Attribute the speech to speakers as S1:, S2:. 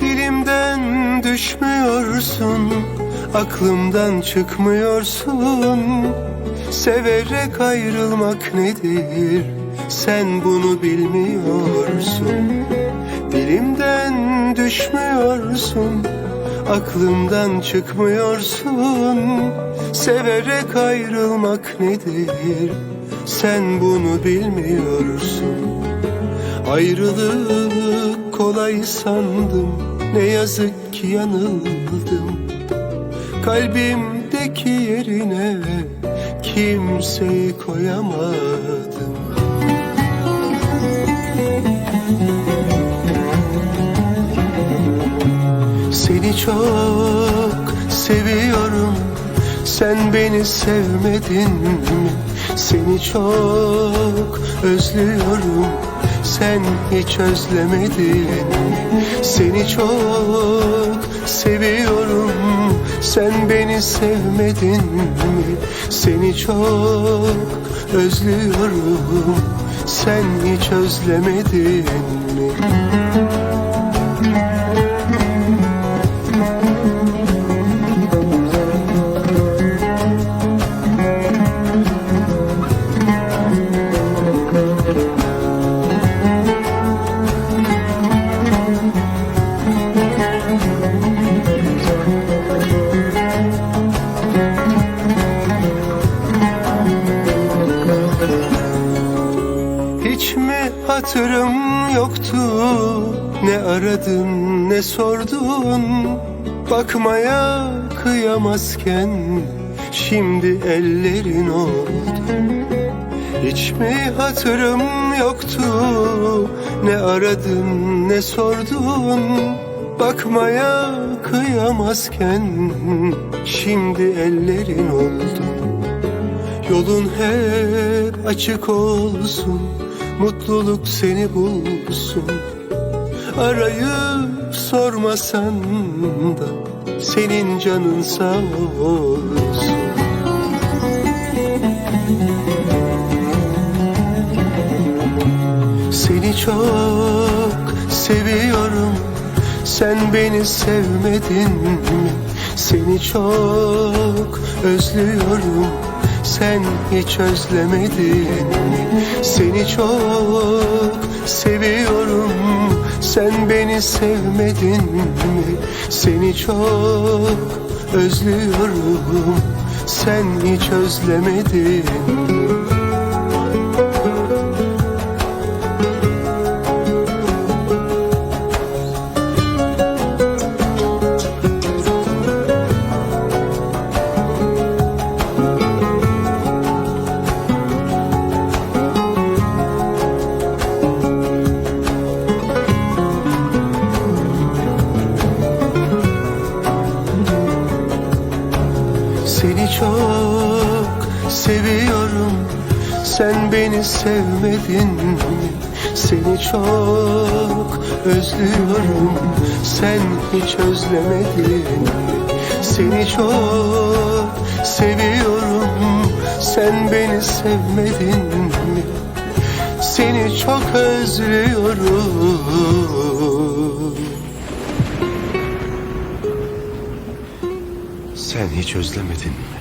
S1: Dilimden düşmüyorsun Aklımdan çıkmıyorsun. Severek ayrılmak nedir Sen bunu bilmiyorsun. Dilimden düşmüyorsun Aklımdan çıkmıyorsun. Severek ayrılmak nedir? Sen bunu bilmiyorsun. Ayrılık kolay sandım. Ne yazık ki yanıldım. Kalbimdeki yerine Kimseyi koyamadım çok seviyorum Sen beni sevmedin mi? Seni çok özlüyorum Sen hiç özlemedin mi? Seni çok seviyorum Sen beni sevmedin mi? Seni çok özlüyorum Sen hiç özlemedin mi? Hatırım yoktu. Ne aradın ne sordun? Bakmaya kıyamazken Şimdi ellerin oldu. Hiç mi hatırım yoktu? Ne aradın ne sordun? Bakmaya kıyamazken Şimdi ellerin oldu. Yolun hep açık olsun Mutluluk seni bulsun. Arayıp sormasan da Senin canın sağ olsun. Seni çok seviyorum. Sen beni sevmedin mi? Seni çok özlüyorum Sen hiç özlemedin? Seni çok seviyorum Sen beni sevmedin mi? Seni çok özlüyorum Sen hiç özlemedin seviyorum Sen beni sevmedin? Seni çok özlüyorum Sen hiç özlemedin? Seni çok seviyorum Sen beni sevmedin? Seni çok özlüyorum
S2: Sen hiç özlemedin mi?